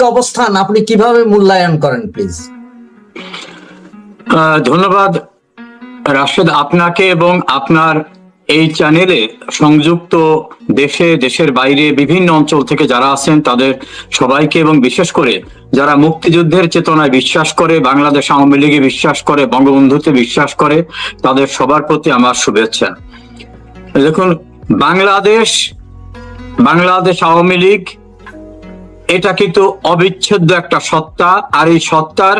সাময়িক অবস্থান আপনি কীভাবে মূল্যায়ন করেন প্লিজ ধন্যবাদ। রাশেদ, আপনাকে এবং আপনার এই চ্যানেলে সংযুক্ত দেশে, দেশের বাইরে বিভিন্ন অঞ্চল থেকে যারা আছেন, তাদের সবাইকে এবং বিশেষ করে যারা মুক্তিযুদ্ধের চেতনায় বিশ্বাস করে, বাংলাদেশ আওয়ামী লীগে বিশ্বাস করে, বঙ্গবন্ধুতে বিশ্বাস করে, তাদের সবার প্রতি আমার শুভেচ্ছা। দেখুন, বাংলাদেশ বাংলাদেশ আওয়ামী লীগ এটা কিন্তু অবিচ্ছেদ্য একটা সত্তা, আর এই সত্তার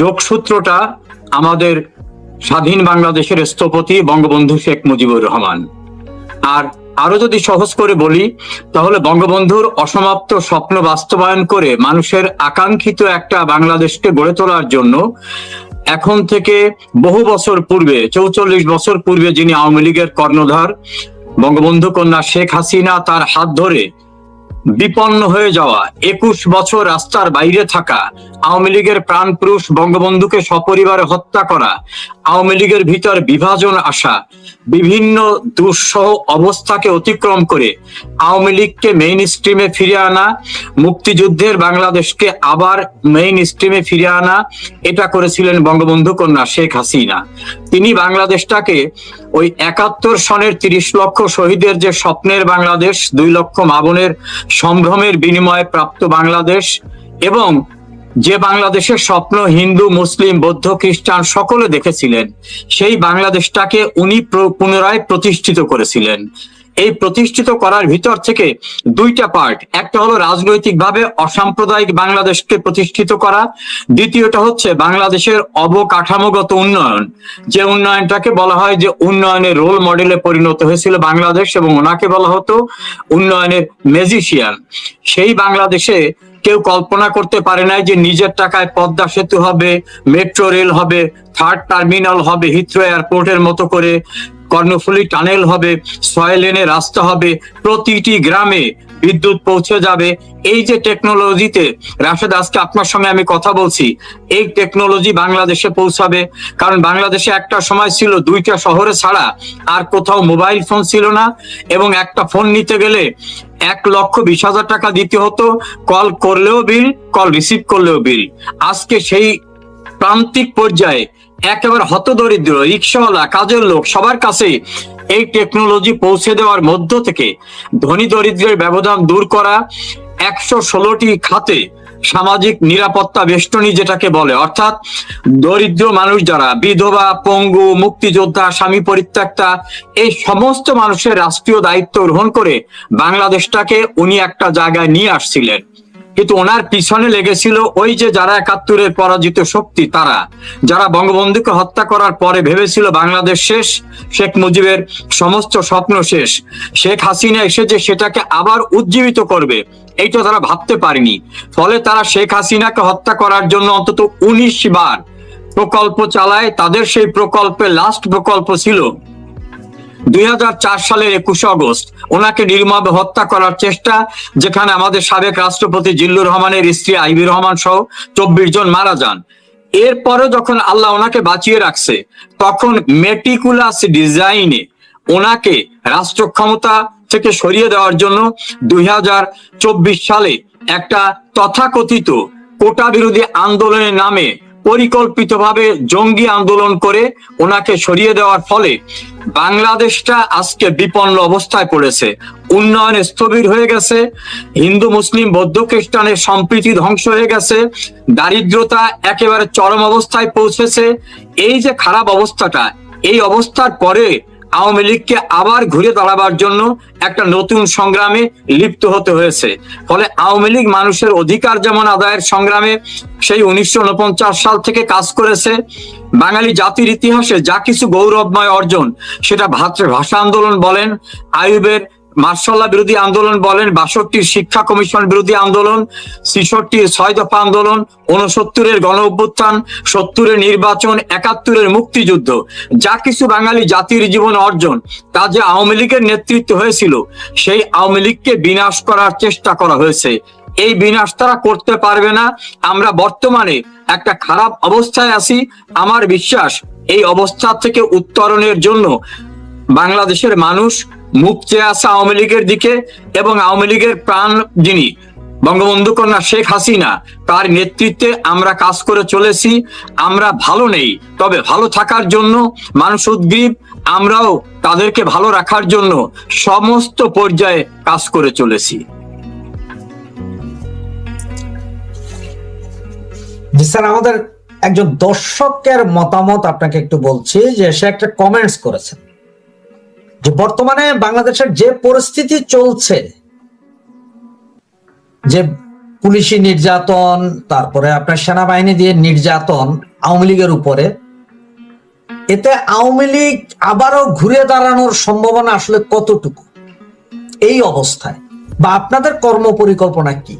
যোগসূত্রটা আমাদের স্বাধীন বাংলাদেশের স্থপতি বঙ্গবন্ধু শেখ মুজিবুর রহমান। আর আরও যদি সহজ করে বলি, তাহলে বঙ্গবন্ধুর অসমাপ্ত স্বপ্ন বাস্তবায়ন করে মানুষের আকাঙ্ক্ষিত একটা বাংলাদেশকে গড়ে তোলার জন্য এখন থেকে বহু বছর পূর্বে, চৌচল্লিশ বছর পূর্বে যিনি আওয়ামী লীগের কর্ণধার বঙ্গবন্ধু কন্যা শেখ হাসিনা তার হাত ধরে বিপন্ন হয়ে যাওয়া, একুশ বছর রাস্তার বাইরে থাকা, আওয়ামী লীগের প্রাণপুরুষ বঙ্গবন্ধুকে সপরিবারে হত্যা করা, আওয়ামী লীগের ভিতর বিভাজন আসা, বিভিন্ন দুঃসহ অবস্থাকে অতিক্রম করে আওয়ামী লীগকে মেইন স্ট্রিমে ফিরে আনা, মুক্তিযুদ্ধের বাংলাদেশকে আবার মেইন স্ট্রিমে ফিরে আনা, এটা করেছিলেন বঙ্গবন্ধু কন্যা শেখ হাসিনা। তিনি বাংলাদেশটাকে ওই একাত্তর সনের তিরিশ লক্ষ শহীদের যে স্বপ্নের বাংলাদেশ, দুই লক্ষ মাবনের সম্ভ্রমের বিনিময়ে প্রাপ্ত বাংলাদেশ এবং যে বাংলাদেশের স্বপ্ন হিন্দু, মুসলিম, বৌদ্ধ, খ্রিস্টান সকলে দেখেছিলেন, সেই বাংলাদেশটাকে উনি পুনরায় প্রতিষ্ঠিত করেছিলেন। এই প্রতিষ্ঠিত করার ভিতর থেকে দুইটা পার্ট একটা হলো রাজনৈতিকভাবে অসাম্প্রদায়িক বাংলাদেশকে প্রতিষ্ঠিত করা। দ্বিতীয়টা হচ্ছে বাংলাদেশের অবকাঠামোগত উন্নয়ন। যে উন্নয়নটাকে বলা হয় যে উন্নয়নের রোল মডেলে পরিণত হয়েছিল বাংলাদেশ এবং ওনাকে বলা হতো উন্নয়নের মেজিশিয়ান সেই বাংলাদেশে কেউ কল্পনা করতে পারে নাই যে নিজের টাকায় পদ্মা সেতু হবে মেট্রো রেল হবে থার্ড টার্মিনাল হবে হিথ্রো এয়ারপোর্টের মতো করে। কর্ণফুলী টানেল হবে, ছয় লেনে রাস্তা হবে, প্রতিটি গ্রামে বিদ্যুৎ পৌঁছে যাবে। এই যে টেকনোলজিতে রাশেদ, আজকে আপনার সঙ্গে আমি কথা বলছি। এই টেকনোলজি বাংলাদেশে পৌঁছাবে। কারণ বাংলাদেশে একটা সময় ছিল, দুইটা শহরে ছাড়া আর কোথাও মোবাইল ফোন ছিল না। এবং একটা ফোন নিতে গেলে এক লক্ষ বিশ হাজার টাকা দিতে হতো। কল করলেও বিল, কল রিসিভ করলেও বিল। আজকে সেই প্রান্তিক পর্যায়ে একেবারে হতদরিদ্র, রিক্সাওয়ালা, কাজের লোক, সবার কাছে এই টেকনোলজি পৌঁছে দেওয়ার মধ্য থেকে ধনী দরিদ্রের ব্যবধান দূর করা একশো ষোলোটি খাতে সামাজিক নিরাপত্তা বেষ্টনী যেটাকে বলে, অর্থাৎ দরিদ্র মানুষ যারা, বিধবা, পঙ্গু, মুক্তিযোদ্ধা, স্বামী পরিত্যক্তা, এই সমস্ত মানুষের রাষ্ট্রীয় দায়িত্ব গ্রহণ করে বাংলাদেশটাকে উনি একটা জায়গায় নিয়ে আসছিলেন। কিন্তু ওনার পিছনে লেগেছিল ওই যে যারা একাত্তরের পরাজিত শক্তি, তারা। যারা বঙ্গবন্ধুকে হত্যা করার পরে ভেবেছিল বাংলাদেশ শেষ, শেখ মুজিবের সমস্ত স্বপ্ন শেষ। শেখ হাসিনা এসে যে সেটাকে আবার উজ্জীবিত করবে। এইটা তারা ভাবতে পারেনি। ফলে তারা শেখ হাসিনাকে হত্যা করার জন্য অন্তত উনিশ বার প্রকল্প চালায়। তাদের সেই প্রকল্পে লাস্ট প্রকল্প ছিল দুই সালের একুশে অগস্ট ওনাকে নির্মমভাবে হত্যা করার চেষ্টা, যেখানে আমাদের সাবেক রাষ্ট্রপতি জিল্লুর রহমানের স্ত্রী আইবি রহমান সহ চব্বিশ জন মারা যান। এরপরে যখন আল্লাহ ওনাকে বাঁচিয়ে রাখছে, তখন মেটিকুলাস ডিজাইনে ওনাকে রাষ্ট্র ক্ষমতা থেকে সরিয়ে দেওয়ার জন্য দুই হাজার চব্বিশ সালে একটা তথাকথিত কোটা বিরোধী আন্দোলনের নামে পরিকল্পিতভাবে জঙ্গি আন্দোলন করে ওনাকে সরিয়ে দেওয়ার ফলে বাংলাদেশটা আজকে বিপন্ন অবস্থায় পড়েছে। উন্নয়ন স্থবির হয়ে গেছে, হিন্দু, মুসলিম, বৌদ্ধ খ্রিস্টানের সম্প্রীতি ধ্বংস হয়ে গেছে, দারিদ্রতা একেবারে চরম অবস্থায় পৌঁছেছে। এই যে খারাপ অবস্থাটা, এই অবস্থার পরে আওয়ামী লীগকে আবার ঘুরে দাঁড়াবার জন্য একটা নতুন সংগ্রামে লিপ্ত হতে হয়েছে। ফলে আওয়ামী লীগ মানুষের অধিকার যেমন আদায়ের সংগ্রামে সেই উনিশশো উনপঞ্চাশ সাল থেকে কাজ করেছে, বাঙালি জাতির ইতিহাসে যা কিছু গৌরবময় অর্জন, সেটা ভাতৃভাষা আন্দোলন বলেন আয়ুবের মার্শাল্লাহ বিরোধী আন্দোলন বলেন, বাষট্টির শিক্ষা কমিশন বিরোধী আন্দোলন, ছিষট্টির ছয় দফা আন্দোলন উনসত্তরের গণ অভ্যুত্থান, সত্তরের নির্বাচন, একাত্তরের মুক্তিযুদ্ধ। যা কিছু বাঙালি জাতির জীবন অর্জন, তা যে আওয়ামী লীগের নেতৃত্ব হয়েছিল, সেই আওয়ামী লীগকে বিনাশ করার চেষ্টা করা হয়েছে। এই বিনাশ তারা করতে পারবে না। আমরা বর্তমানে একটা খারাপ অবস্থায় আছি। আমার বিশ্বাস, এই অবস্থা থেকে উত্তরণের জন্য বাংলাদেশের মানুষ মুখ চেয়ে আছে আওয়ামী লীগের দিকে এবং আওয়ামী লীগের প্রাণ যিনি বঙ্গবন্ধু কন্যা শেখ হাসিনা, তার নেতৃত্বে আমরা কাজ করে চলেছি, আমরা ভালো নেই, তবে ভালো থাকার জন্য মানুষ উদ্গ্রীব, আমরাও তাদেরকে ভালো রাখার জন্য সমস্ত পর্যায়ে কাজ করে চলেছি। স্যার, আমাদের একজন দর্শকের মতামত আপনাকে একটু বলছি যে সে একটা কমেন্টস করেছেন। যে বর্তমানে বাংলাদেশের যে পরিস্থিতি চলছে, যে পুলিশি নির্যাতন, তারপরে আপনার সেনাবাহিনী দিয়ে নির্যাতন আওয়ামী লীগের উপরে, এতে আওয়ামী লীগ আবারও ঘুরে দাঁড়ানোর সম্ভাবনা আসলে কতটুকু? এই অবস্থায়। বা আপনাদের কর্ম পরিকল্পনা কি?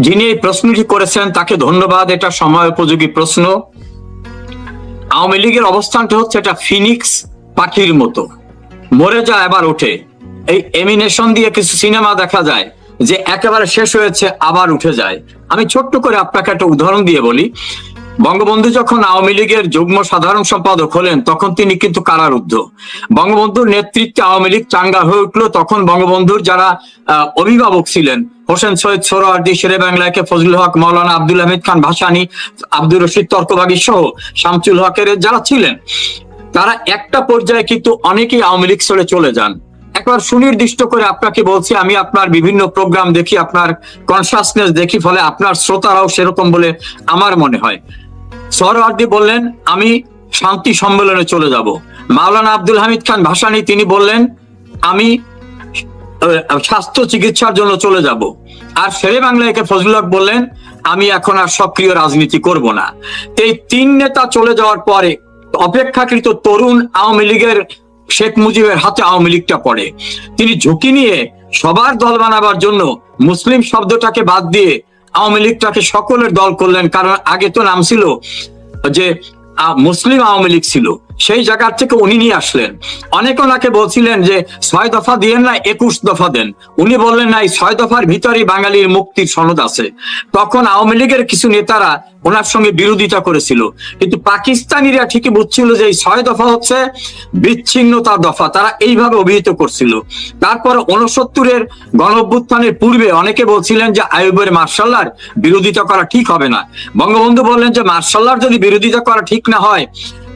যিনি এই প্রশ্নটি করেছেন, তাকে ধন্যবাদ। এটা সময় উপযোগী প্রশ্ন। আওয়ামী লীগের অবস্থানটা হচ্ছে এটা ফিনিক্স পাখির মতো। মরে যায় আবার ওঠে এই এমিনেশন দিয়ে কিছু সিনেমা দেখা যায় যে একেবারে শেষ হয়েছে, আবার উঠে যায়। আমি ছোট্ট করে আপনাকে একটা উদাহরণ দিয়ে বলি। বঙ্গবন্ধু যখন আওয়ামী লীগের যুগ্ম সাধারণ সম্পাদক হলেন, তখন তিনি কিন্তু কারারুদ্ধ। বঙ্গবন্ধুর নেতৃত্বে আওয়ামী লীগ চাঙ্গা হয়ে উঠল। তখন বঙ্গবন্ধুর যারা অভিভাবক ছিলেন, হোসেন সৈয়দ সোহরাওয়ার্দী শেরে বাংলাকে ফজলুল হক, মাওলানা আব্দুল হামিদ খান ভাসানী, আব্দুর রশিদ তর্কবাগী সহ শামসুল হকের যারা ছিলেন তারা একটা পর্যায়ে কিন্তু অনেকেই আওয়ামী লীগ ছেড়ে চলে যান। একবার সুনির্দিষ্ট করে আপনাকে বলছি, আমি আপনার বিভিন্ন প্রোগ্রাম দেখি, আপনার কনসাসনেস দেখি, ফলে আপনার শ্রোতারাও সেরকম বলে আমার মনে হয়। সোহরাওয়ার্দী বললেন, আমি শান্তি সম্মেলনে চলে যাব। মাওলানা আব্দুল হামিদ খান ভাসানী, তিনি বললেন, আমি স্বাস্থ্য চিকিৎসার জন্য চলে যাব। আর শেরে বাংলাকে ফজলুল হক বললেন, আমি এখন আর সক্রিয় রাজনীতি করব না। এই তিন নেতা চলে যাওয়ার পরে অপেক্ষাকৃত তরুণ আওয়ামী লীগের শেখ মুজিবের হাতে আওয়ামী লীগটা পড়ে। তিনি ঝুঁকি নিয়ে সবার দল বানাবার জন্য মুসলিম শব্দটাকে বাদ দিয়ে আওয়ামী লীগটাকে সকলের দল করলেন। কারণ আগে তো নাম ছিল যে মুসলিম আওয়ামী লীগ ছিল। সেই জায়গার থেকে উনি নিয়ে আসলেন। অনেকে ওনাকে বলছিলেন যে, ছয় দফা দিয়েন না, একুশ দফা দেন। উনি বললেন, না, এই ছয় দফার ভিতরেই বাঙালির মুক্তির সনদ আছে। তখন আওয়ামী লীগের কিছু নেতারা ওনার সঙ্গে বিরোধিতা করেছিল। কিন্তু পাকিস্তানিরা ঠিকই বুঝছিল যে, এই ছয় দফা হচ্ছে বিচ্ছিন্নতার দফা। তারা এইভাবে অভিহিত করছিল। তারপর উনসত্তরের গণ অভ্যুত্থানের পূর্বে অনেকে বলছিলেন যে আয়ুবের মার্শাল্লার বিরোধিতা করা ঠিক হবে না। বঙ্গবন্ধু বললেন যে, মার্শাল্লার যদি বিরোধিতা করা ঠিক না হয়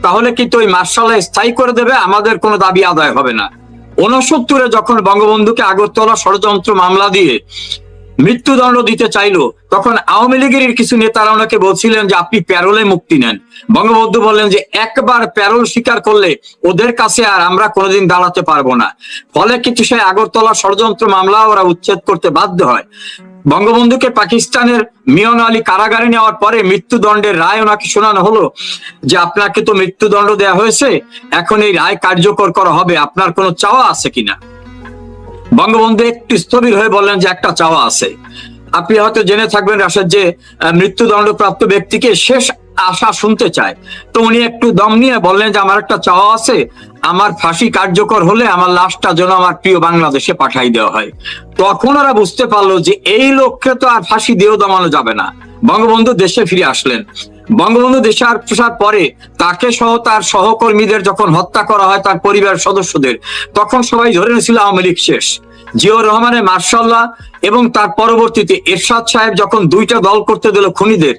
তাহলে কিন্তু ওই মার্শাল্লাহ স্থায়ী করে দেবে? আমাদের কোনো দাবি আদায় হবে না। উনসত্তরে যখন বঙ্গবন্ধুকে আগরতলা ষড়যন্ত্র মামলা দিয়ে মৃত্যুদণ্ড দিতে চাইলো, তখন আওয়ামী লীগের কিছু নেতারা ওনাকে বলছিলেন যে, আপনি প্যারোলে মুক্তি নেন। বঙ্গবন্ধু বললেন যে, একবার প্যারোল স্বীকার করলে ওদের কাছে আর আমরা কোনোদিন দাঁড়াতে পারব না। ফলে কিন্তু সেই আগরতলা ষড়যন্ত্র মামলা ওরা উচ্ছেদ করতে বাধ্য হয়। বঙ্গবন্ধুকে পাকিস্তানের মিয়ন আলী কারাগারে নেওয়ার পরে মৃত্যুদণ্ডের রায় ওনাকে শোনানো হলো যে আপনাকে তো মৃত্যুদণ্ড দেয়া হয়েছে, এখন এই রায় কার্যকর করা হবে। আপনার কোনো চাওয়া আছে কিনা? বঙ্গবন্ধু একটু স্থবির হয়ে বললেন যে একটা চাওয়া আছে। আপনি হয়তো জেনে থাকবেন রাশেদ যে মৃত্যুদণ্ডপ্রাপ্ত ব্যক্তিকে শেষ আশা শুনতে চায়। তো উনি একটু দম নিয়ে বললেন যে, আমার একটা চাওয়া আছে। আমার ফাঁসি কার্যকর হলে আমার লাশটা যেন আমার প্রিয় বাংলাদেশে পাঠাই দেওয়া হয়। তখন ওরা বুঝতে পারল যে, এই লক্ষ্যে তো আর ফাঁসি দিয়েও দমানো যাবে না। বঙ্গবন্ধু দেশে ফিরে আসলেন। বঙ্গবন্ধু দেশে আসার পরে তাকে সহ তার সহকর্মীদের যখন হত্যা করা হয়, তার পরিবার সদস্যদের, তখন সবাই ধরে নিয়েছিল আওয়ামী লীগ শেষ। জিয়াউর রহমানের মার্শাল্লাহ এবং তার পরবর্তীতে এরশাদ সাহেব যখন দুইটা দল করতে দিল খুনিদের,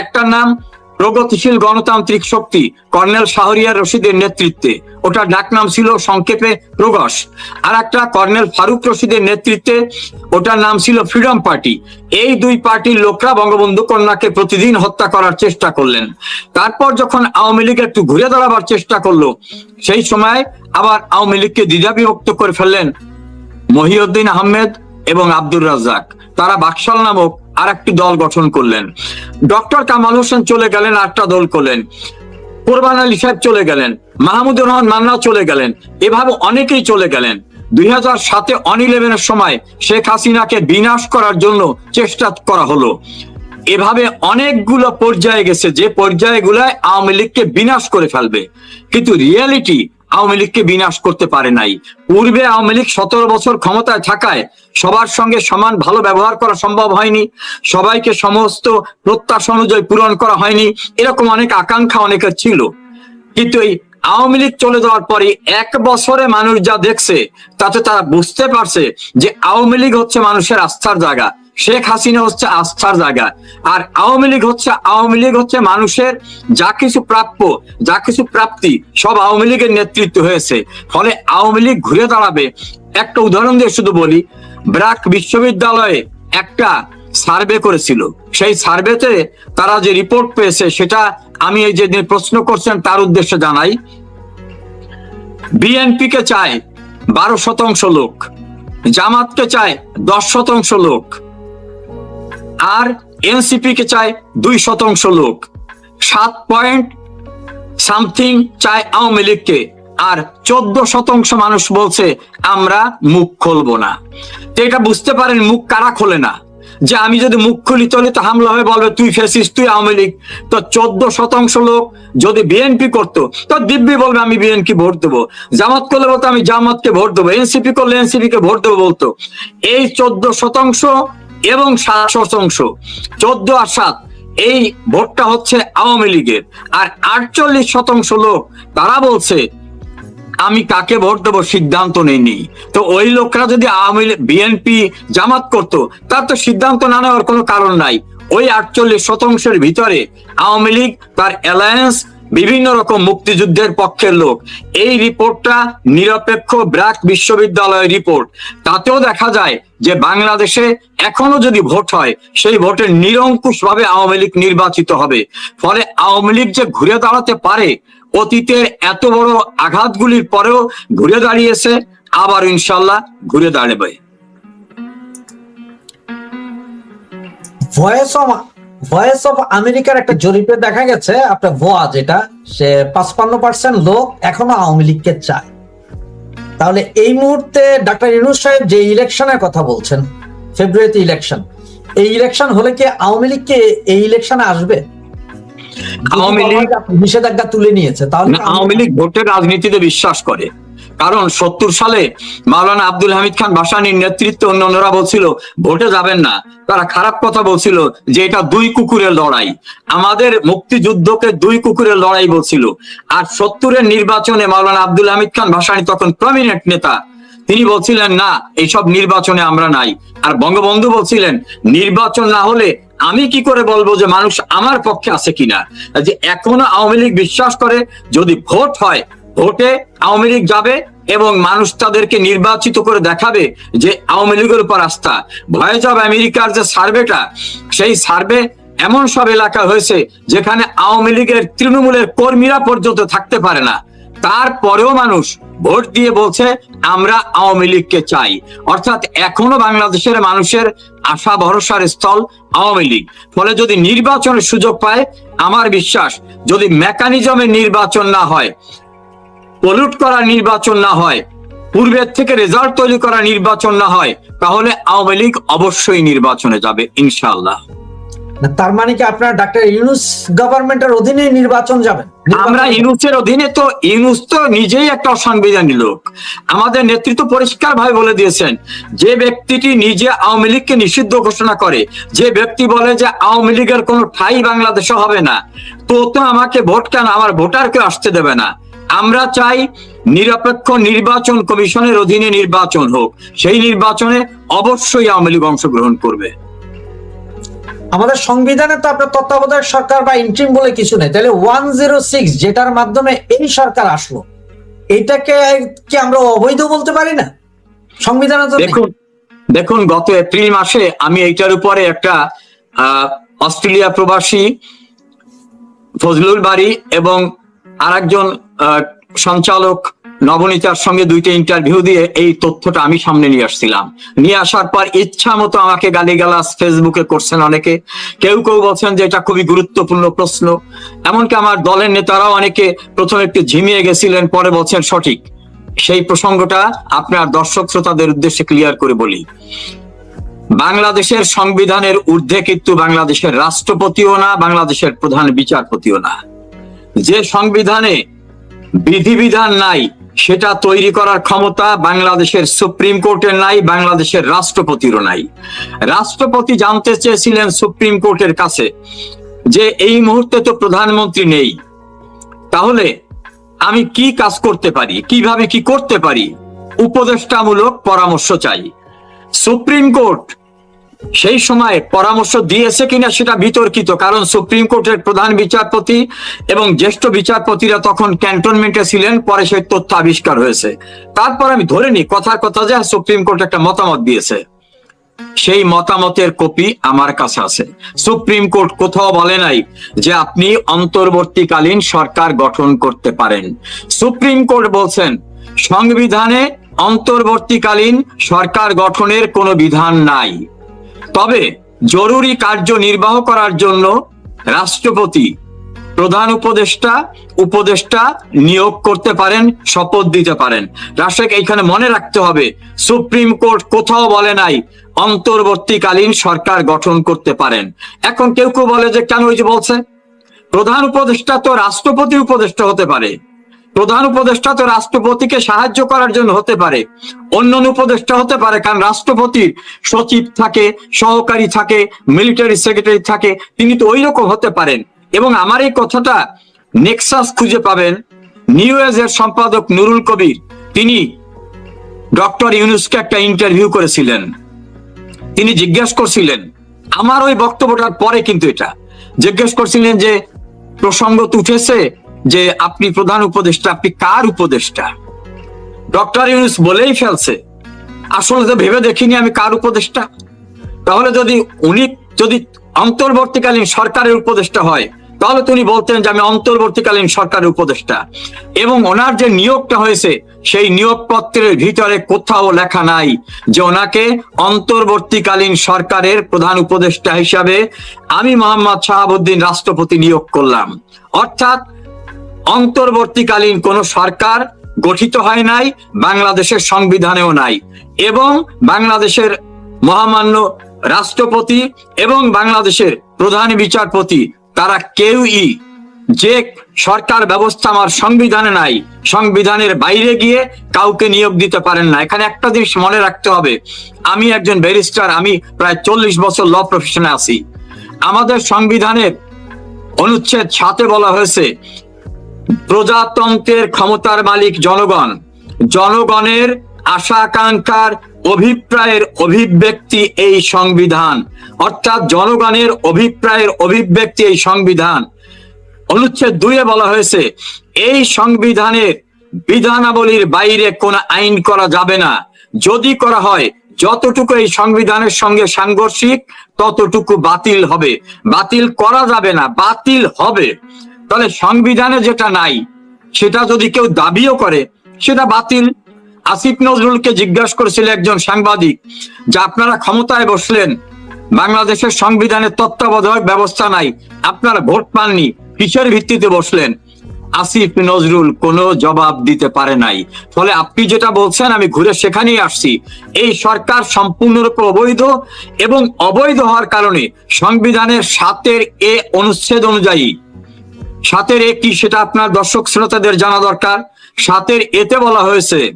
একটার নাম প্রগতিশীল গণতান্ত্রিক শক্তি কর্নেল শাহরিয়ার রশিদের নেতৃত্বে। ওটার ডাক নাম ছিল সংক্ষেপে প্রগস। আর একটা কর্নেল ফারুক রশিদের নেতৃত্বে, ওটার নাম ছিল ফ্রিডম পার্টি। এই দুই পার্টির লোকরা বঙ্গবন্ধু কন্যাকে প্রতিদিন হত্যা করার চেষ্টা করলেন। তারপর যখন আওয়ামী লীগ একটু ঘুরে দাঁড়াবার চেষ্টা করল, সেই সময় আবার আওয়ামী লীগকে দ্বিধা বিভক্ত করে ফেললেন মহিউদ্দিন আহমেদ এবং আব্দুর রাজ্জাক। তারা বাকশাল নামক আর একটি দল গঠন করলেন। ডক্টর কামাল হোসেন চলে গেলেন আটটা দল করলেন। কোরবান আলী সাহেব চলে গেলেন, মাহমুদুর রহমান মান্না চলে গেলেন। এভাবে অনেকেই চলে গেলেন। দুই হাজার সাতে অন ইলেভেনের সময় শেখ হাসিনাকে বিনাশ করার জন্য চেষ্টা করা হলো। এভাবে অনেকগুলো পর্যায়ে গেছে, যে পর্যায়গুলোয় আওয়ামী লীগকে বিনাশ করে ফেলবে। কিন্তু রিয়েলিটি আওয়ামী লীগকে বিনাশ করতে পারে নাই। পূর্বে আওয়ামী লীগ সতেরো বছর ক্ষমতায় থাকায় সবার সঙ্গে সমান ভালো ব্যবহার করা সম্ভব হয়নি। সবাইকে সমস্ত প্রত্যাশা অনুযায়ী পূরণ করা হয়নি। এরকম অনেক আকাঙ্ক্ষা অনেকের ছিল। কিন্তু এই আওয়ামী লীগ চলে যাওয়ার পরে এক বছরে মানুষ যা দেখছে, তাতে তারা বুঝতে পারছে যে আওয়ামী লীগ হচ্ছে মানুষের আস্থার জায়গা। শেখ হাসিনা হচ্ছে আস্থার জায়গা। আর আওয়ামী লীগ হচ্ছে, আওয়ামী লীগ হচ্ছে মানুষের যা কিছু প্রাপ্য, যা কিছু প্রাপ্তি, সব আওয়ামী লীগের নেতৃত্ব হয়েছে। ফলে আওয়ামী লীগ ঘুরে দাঁড়াবে। একটা উদাহরণ দিয়ে শুধু বলি ব্র্যাক বিশ্ববিদ্যালয়ে একটা সার্ভে করেছিল। সেই সার্ভেতে তারা যে রিপোর্ট পেয়েছে, সেটা আমি এই যে প্রশ্ন করছেন, তার উদ্দেশ্যে জানাই। বিএনপি কে চায় বারো শতাংশ লোক, জামাতকে চায় দশ শতাংশ লোক। আর এনসিপি কে চায় দুই শতাংশ লোক। সাত পয়েন্ট সামথিং চায় আওয়ামী লীগকে। আর চোদ্দ শতাংশ মানুষ বলছে, আমরা মুখ খুলবো না। তো এটা বুঝতে পারেন, মুখ কারা খোলে না? যে আমি যদি মুখ খুলি, তাহলে তো হামলা হয়ে বলবে, তুই ফেসিস তুই আওয়ামী লীগ। তো চোদ্দ শতাংশ লোক যদি বিএনপি করতো, তো দিব্যি বলবে, আমি বিএনপি ভোট দেবো। জামাত করলে বলতো, আমি জামাতকে ভোট দেবো। এনসিপি করলে এনসিপি কে ভোট দেবো বলতো। এই চোদ্দ শতাংশ এবং সাত শতাংশ। চোদ্দ আর সাত, এই ভোটটা হচ্ছে আওয়ামী লীগের। আর আটচল্লিশ শতাংশ লোক, তারা বলছে, আমি কাকে ভোট দেবো সিদ্ধান্ত নেইনি। তো ওই লোকরা যদি আওয়ামী বিএনপি জামাত করতো, তার তো সিদ্ধান্ত না নেওয়ার কোনো কারণ নাই। ওই আটচল্লিশ শতাংশের ভিতরে আওয়ামী লীগ তার অ্যালায়েন্স বিভিন্ন রকম মুক্তিযুদ্ধের পক্ষের লোক। এই রিপোর্টটা নিরপেক্ষ ব্র্যাক বিশ্ববিদ্যালয়ের রিপোর্ট। তাতেও দেখা যায় যে বাংলাদেশে এখনও যদি ভোট হয়, সেই ভোটে নিরঙ্কুশ ভাবে আওয়ামী লীগ নির্বাচিত হবে। ফলে আওয়ামী লীগ যে ঘুরে দাঁড়াতে পারে, অতীতের এত বড় আঘাতগুলির পরেও ঘুরে দাঁড়িয়েছে, আবার ইনশাল্লাহ ঘুরে দাঁড়াবে। ভয়েস ভয়েস অফ আমেরিকার একটা জরিপে দেখা গেছে আপনার ভোয়া যেটা সে পাঁচপান্ন পার্সেন্ট লোক এখনও আওয়ামী লীগকে চায়। তাহলে এই মুহূর্তে ডাক্তার ইনুস সাহেব যে ইলেকশনের কথা বলছেন ফেব্রুয়ারিতে ইলেকশন এই ইলেকশন হলে কি আওয়ামী লীগকে এই ইলেকশনে আসবে? আওয়ামী লীগ নিষেধাজ্ঞা তুলে নিয়েছে তাহলে আওয়ামী লীগ ভোটের রাজনীতিতে বিশ্বাস করে। কারণ সত্তর সালে মাওলানা আব্দুল হামিদ খান ভাসানির নেতৃত্বে অন্যান্যরা বলছিল, ভোটে যাবেন না। তারা খারাপ কথা বলছিল যে এটা দুই কুকুরের লড়াই। আমাদের মুক্তিযুদ্ধকে দুই কুকুরের লড়াই বলছিল। আর সত্তরের নির্বাচনে মাওলানা আব্দুল হামিদ খান ভাসানি তখন প্রমিনেন্ট নেতা। তিনি বলছিলেন, না এইসব নির্বাচনে আমরা নাই। আর বঙ্গবন্ধু বলছিলেন, নির্বাচন না হলে আমি কি করে বলব যে মানুষ আমার পক্ষে আছে কিনা? যে এখনও আওয়ামী লীগ বিশ্বাস করে, যদি ভোট হয় ভোটে আওয়ামী লীগ যাবে এবং মানুষ তাদেরকে নির্বাচিত করে দেখাবে যে আওয়ামী লীগের উপর আস্থা। ভয়েস অব আমেরিকার যে সার্ভেটা, সেই সার্ভে এমন সব এলাকা হয়েছে যেখানে আওয়ামী লীগের তৃণমূলের কর্মীরা পর্যন্ত থাকতে পারে না। তারপরেও মানুষ ভোট দিয়ে বলছে, আমরা আওয়ামী লীগকে চাই। অর্থাৎ এখনও বাংলাদেশের মানুষের আশা, ভরসার স্থল আওয়ামী লীগ। ফলে যদি নির্বাচনের সুযোগ পায়, আমার বিশ্বাস যদি মেকানিজমের নির্বাচন না হয় পলুট করা নির্বাচন না হয় পূর্বের থেকে রেজাল্ট তৈরি করা নির্বাচন না হয় তাহলে আওয়ামী লীগ অবশ্যই নির্বাচনে যাবে ইনশাআল্লাহ। তার মানে কি আপনারা ডাক্তার ইউনুস গভর্নমেন্টের অধীনে নির্বাচন যাবেন? আমরা ইউনুসের অধীনে তো ইউনুস তো নিজেই একটা অসাংবিধানী লোক। আমাদের নেতৃত্ব পরিষ্কার ভাবে বলে দিয়েছেন যে ব্যক্তিটি নিজে আওয়ামী লীগকে নিষিদ্ধ ঘোষণা করে যে ব্যক্তি বলে যে আওয়ামী লীগের কোনো ঠাই বাংলাদেশে হবে না তো তো আমাকে ভোট কেন? আমার ভোটারকে আসতে দেবে না। আমরা চাই নিরপেক্ষ নির্বাচন কমিশনের অধীনে নির্বাচন হোক। সেই নির্বাচনে অবশ্যই আওয়ামী লীগ অংশগ্রহণ করবে। আমাদের সংবিধানে তো আপনার তত্ত্বাবধায়ক সরকার বা ইন্ট্রিম বলে কিছু নেই। তাহলে ওয়ান জিরো সিক্স যেটার মাধ্যমে এই সরকার আসলো এটাকে কি আমরা অবৈধ বলতে পারি না? সংবিধানে তো দেখুন দেখুন গত এপ্রিল মাসে আমি এইটার উপরে একটা আহ, অস্ট্রেলিয়া প্রবাসী ফজলুল বাড়ি এবং আরেকজন আহ, সঞ্চালক নবনীতার সঙ্গে দুইটা ইন্টারভিউ দিয়ে এই তথ্যটা আমি সামনে নিয়ে আসছিলাম। নিয়ে আসার পর ইচ্ছা মতো আমাকে গালিগালাজ ফেসবুকে করছেন অনেকে। কেউ কেউ বলছেন যে এটা খুবই গুরুত্বপূর্ণ প্রশ্ন। এমনকি আমার দলের নেতারাও অনেকে প্রথমে একটু ঝিমিয়ে গেছিলেন পরে বলছেন সঠিক। সেই প্রসঙ্গটা আপনার দর্শক শ্রোতাদের উদ্দেশ্যে ক্লিয়ার করে বলি। বাংলাদেশের সংবিধানের ঊর্ধ্বে কিন্তু বাংলাদেশের রাষ্ট্রপতিও না বাংলাদেশের প্রধান বিচারপতিও না। যে সংবিধানে বিধিবিধান নাই, সেটা তৈরি করার ক্ষমতা বাংলাদেশের সুপ্রিম কোর্টের নাই, বাংলাদেশের রাষ্ট্রপতিরও নাই। রাষ্ট্রপতি জানতে চেয়েছিলেন সুপ্রিম কোর্টের কাছে যে এই মুহূর্তে তো প্রধানমন্ত্রী নেই। তাহলে আমি কি কাজ করতে পারি? কীভাবে কি করতে পারি? উপদেষ্টামূলক পরামর্শ চাই। সুপ্রিম কোর্ট সেই সময় পরামর্শ দিয়েছে কিনা সেটা বিতর্কিত, কারণ সুপ্রিম কোর্টের প্রধান বিচারপতি এবং জ্যেষ্ঠ বিচারপতিরা তখন ক্যান্টনমেন্টে ছিলেন, পরে সেই তথ্য আবিষ্কার হয়েছে। তারপর আমি ধরে নিই, কথার কথা যে সুপ্রিম কোর্ট একটা মতামত দিয়েছে। সেই মতামতের কপি আমার কাছে আছে। সুপ্রিম কোর্ট কোথাও বলে নাই যে আপনি অন্তর্বর্তীকালীন সরকার গঠন করতে পারেন। সুপ্রিম কোর্ট বলছেন, সংবিধানে অন্তর্বর্তীকালীন সরকার গঠনের কোনো বিধান নাই। তবে জরুরি কার্য নির্বাহ করার জন্য রাষ্ট্রপতি, প্রধান উপদেষ্টা উপদেষ্টা নিয়োগ করতে পারেন, শপথ দিতে পারেন। রাষ্ট্রকে এইখানে মনে রাখতে হবে, সুপ্রিম কোর্ট কোথাও বলে নাই, অন্তর্বর্তীকালীন সরকার গঠন করতে পারেন। এখন কেউ কেউ বলে যে, কেন ওই যে বলছে? প্রধান উপদেষ্টা তো রাষ্ট্রপতি উপদেষ্টা হতে পারে। প্রধান উপদেষ্টা তো রাষ্ট্রপতিকে সাহায্য করার জন্য হতে পারে। অন্য উপদেষ্টা হতে পারে, কারণ রাষ্ট্রপতির সচিব থাকে, সহকারী থাকে মিলিটারি সেক্রেটারি থাকে, তিনি তো ওই রকম হতে পারেন। এবং আমার এই কথাটা নেক্সাস খুঁজে পাবেন। নিউ এজের সম্পাদক নুরুল কবির, তিনি ডক্টর ইউনুসকে একটা ইন্টারভিউ করেছিলেন। তিনি জিজ্ঞেস করছিলেন, আমার ওই বক্তব্যটার পরে কিন্তু এটা, জিজ্ঞেস করছিলেন যে প্রসঙ্গ উঠেছে যে আপনি প্রধান উপদেষ্টা, আপনি কার উপদেষ্টা? ডক্টর ইউনুস বলেই ফেলছে। আসলে তো ভেবে দেখিনি আমি কার উপদেষ্টা। তাহলে যদি উনি যদি অন্তর্বর্তীকালীন সরকারের উপদেষ্টা হয়, তাহলে তিনি বলতেন যে আমি অন্তর্বর্তীকালীন সরকারের উপদেষ্টা। এবং ওনার যে নিয়োগটা হয়েছে, সেই নিয়োগপত্রের ভিতরে কোথাও লেখা নাই যে ওনাকে অন্তর্বর্তীকালীন সরকারের প্রধান উপদেষ্টা হিসাবে আমি মোহাম্মদ শাহাবুদ্দিন রাষ্ট্রপতি নিয়োগ করলাম। অর্থাৎ অন্তর্বর্তীকালীন কোন সরকার গঠিত হয় নাই, বাংলাদেশের সংবিধানেও নাই এবং বাংলাদেশের মহামান্য রাষ্ট্রপতি এবং বাংলাদেশের প্রধান বিচারপতি তারা কেউই যে সরকার ব্যবস্থা আমার সংবিধানে নাই, সংবিধানের বাইরে গিয়ে কাউকে নিয়োগ দিতে পারেন না। এখানে একটা জিনিস মনে রাখতে হবে, আমি একজন ব্যারিস্টার, আমি প্রায় চল্লিশ বছর ল প্রফেশনে আছি। আমাদের সংবিধানের অনুচ্ছেদ সাথে বলা হয়েছে প্রজাতন্ত্রের ক্ষমতার মালিক জনগণ। জনগণের আশা আকাঙ্ক্ষার অভিপ্রায়ের অভিব্যক্তি এই সংবিধান। অর্থাৎ জনগণের অভিপ্রায়ের অভিব্যক্তি এই সংবিধান। অনুচ্ছেদ দুইয়ে বলা হয়েছে, এই সংবিধানের বিধানাবলীর বাইরে কোন আইন করা যাবে না। যদি করা হয়, যতটুকু এই সংবিধানের সঙ্গে সাংঘর্ষিক, ততটুকু বাতিল হবে। বাতিল করা যাবে না, বাতিল হবে। তাহলে সংবিধানে যেটা নাই, সেটা যদি কেউ দাবিও করে, সেটা বাতিল। আসিফ নজরুলকে জিজ্ঞাসা করেছিল একজন সাংবাদিক যে আপনারা ক্ষমতায় বসলেন, বাংলাদেশের সংবিধানের তত্ত্বাবধায়ক ব্যবস্থা নাই, আপনারা ভোট পাননি, কিসের ভিত্তিতে বসলেন? আসিফ নজরুল কোনো জবাব দিতে পারে নাই। ফলে আপনি যেটা বলছেন, আমি ঘুরে সেখানেই আসছি। এই সরকার সম্পূর্ণরূপে অবৈধ এবং অবৈধ হওয়ার কারণে সংবিধানের সাতের এ অনুচ্ছেদ অনুযায়ী সাতের এ কি সেটা আপনার দর্শক শ্রোতাদের জানা দরকার। সাতের এতে বলা হয়েছে,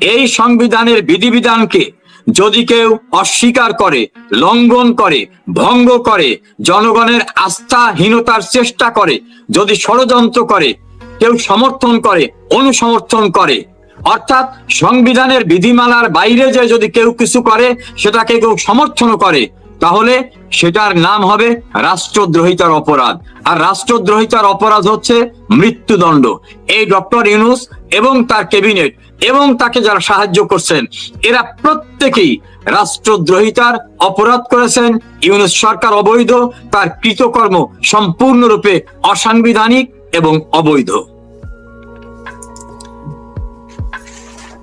এই সংবিধানের বিধিবিধানকে যদি কেউ অস্বীকার করে, লঙ্ঘন করে, ভঙ্গ করে, জনগণের আস্থাহীনতার চেষ্টা করে, যদি ষড়যন্ত্র করে, কেউ সমর্থন করে, অনুসমর্থন করে, অর্থাৎ সংবিধানের বিধিমালার বাইরে যে যদি কেউ কিছু করে, সেটাকে কেউ সমর্থন করে তাহলে সেটার নাম হবে রাষ্ট্রদ্রোহিতার অপরাধ। আর রাষ্ট্রদ্রোহিতার অপরাধ হচ্ছে মৃত্যুদণ্ড। এই ডক্টর ইউনুস এবং তার ক্যাবিনেট এবং তাকে যারা সাহায্য করছেন, এরা প্রত্যেকেই রাষ্ট্রদ্রোহিতার অপরাধ করেছেন। ইউনুস সরকার অবৈধ, তার কৃতকর্ম সম্পূর্ণরূপে অসাংবিধানিক এবং অবৈধ।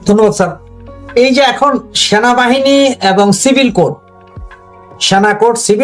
ধন্যবাদ, স্যার। এই যে এখন সেনাবাহিনী এবং সিভিল কোড সেনা কোড সিভিল